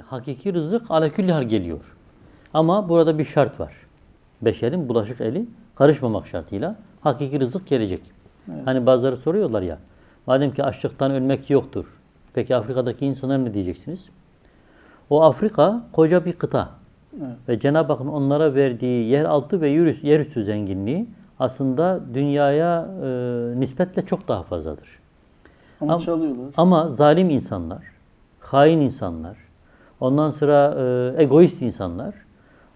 hakiki rızık aleküllihal geliyor. Ama burada bir şart var. Beşerin bulaşık eli karışmamak şartıyla hakiki rızık gelecek. Hani bazıları soruyorlar ya, madem ki açlıktan ölmek yoktur. Peki Afrika'daki insanlar ne diyeceksiniz? O Afrika koca bir kıta. Evet. Ve Cenab-ı Hakk'ın onlara verdiği yeraltı ve yerüstü, yerüstü zenginliği aslında dünyaya e, nispetle çok daha fazladır. Ama Ama- çalıyorlar. Ama zalim insanlar, hain insanlar, ondan sonra e, egoist insanlar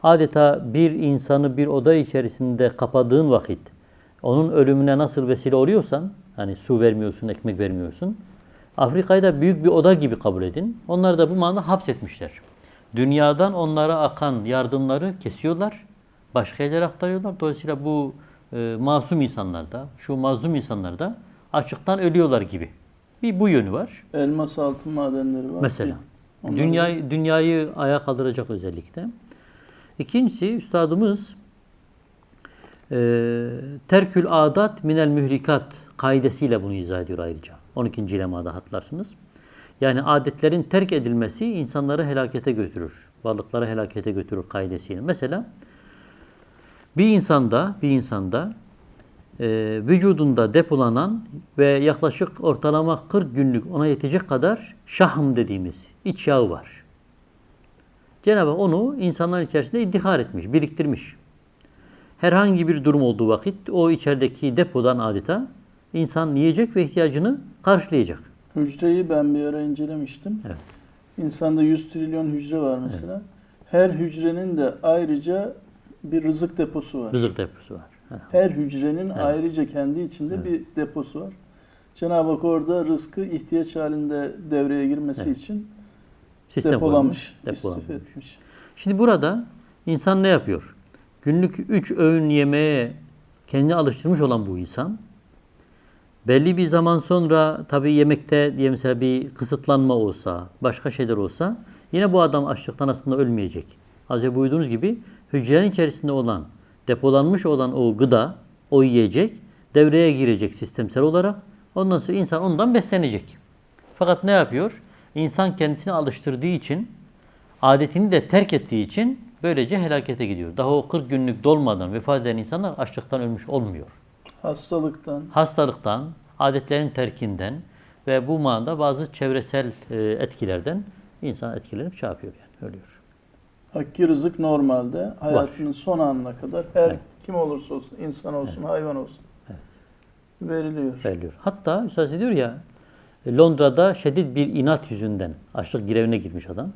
adeta bir insanı bir oda içerisinde kapadığın vakit onun ölümüne nasıl vesile oluyorsan, hani su vermiyorsun, ekmek vermiyorsun. Afrika'yı da büyük bir oda gibi kabul edin. Onları da bu manada hapsetmişler. Dünyadan onlara akan yardımları kesiyorlar. Başka yerlere aktarıyorlar. Dolayısıyla bu e, masum insanlar da, şu mazlum insanlar da açıktan ölüyorlar gibi. Bir bu yönü var. Elmas altın madenleri var. Mesela. Onlar Dünyayı, dünyayı ayağa kaldıracak özellikle. İkincisi üstadımız e, terkül adat minel mühlikat kaidesiyle bunu izah ediyor ayrıca. 12. lemada hatırlarsınız. Yani adetlerin terk edilmesi insanları helakete götürür. Varlıkları helakete götürür kaidesiyle. Mesela bir insanda bir insanda e, vücudunda depolanan ve yaklaşık ortalama 40 günlük ona yetecek kadar şahm dediğimiz iç yağı var. Cenab-ı Hak onu insanların içerisinde iddihar etmiş, biriktirmiş. Herhangi bir durum olduğu vakit o içerideki depodan adeta insan yiyecek ve ihtiyacını karşılayacak. Hücreyi ben bir ara incelemiştim. Evet. İnsanda 100 trilyon hücre var mesela. Her hücrenin de ayrıca bir rızık deposu var. Rızık deposu var. Her hücrenin ayrıca kendi içinde bir deposu var. Cenab-ı Hak orada rızkı ihtiyaç halinde devreye girmesi için Sistem depolamış, istif depolamış. etmiş. Şimdi burada insan ne yapıyor? Günlük üç öğün yemeğe kendi alıştırmış olan bu insan belli bir zaman sonra tabii yemekte diye mesela bir kısıtlanma olsa, başka şeyler olsa yine bu adam açlıktan aslında ölmeyecek. Az önce buyurduğunuz gibi hücrenin içerisinde olan, depolanmış olan o gıda, o yiyecek devreye girecek sistemsel olarak. Ondan sonra insan ondan beslenecek. Fakat ne yapıyor? İnsan kendisini alıştırdığı için adetini de terk ettiği için böylece helakete gidiyor. Daha o 40 günlük dolmadan vefat eden insanlar açlıktan ölmüş olmuyor. Hastalıktan, Hastalıktan, adetlerin terkinden ve bu manada bazı çevresel e, etkilerden insan etkilenip şey yapıyor yani ölüyor. Hakki rızık normalde hayatının son anına kadar her kim olursa olsun, insan olsun, hayvan olsun veriliyor. Veriliyor. Hatta Üstad diyor ya e, Londra'da şiddet bir inat yüzünden açlık grevine girmiş adam.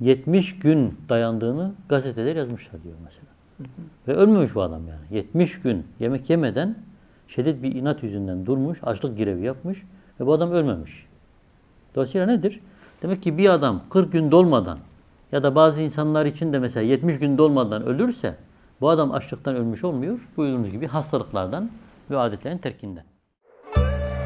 70 gün dayandığını gazeteler yazmışlar diyor mesela. Ve ölmemiş bu adam yani. 70 gün yemek yemeden şiddet bir inat yüzünden durmuş, açlık grevi yapmış ve bu adam ölmemiş. Dolayısıyla nedir? Demek ki bir adam 40 gün dolmadan ya da bazı insanlar için de mesela 70 gün dolmadan ölürse bu adam açlıktan ölmüş olmuyor. Buyurduğunuz gibi hastalıklardan ve adetlerin terkinden. Müzik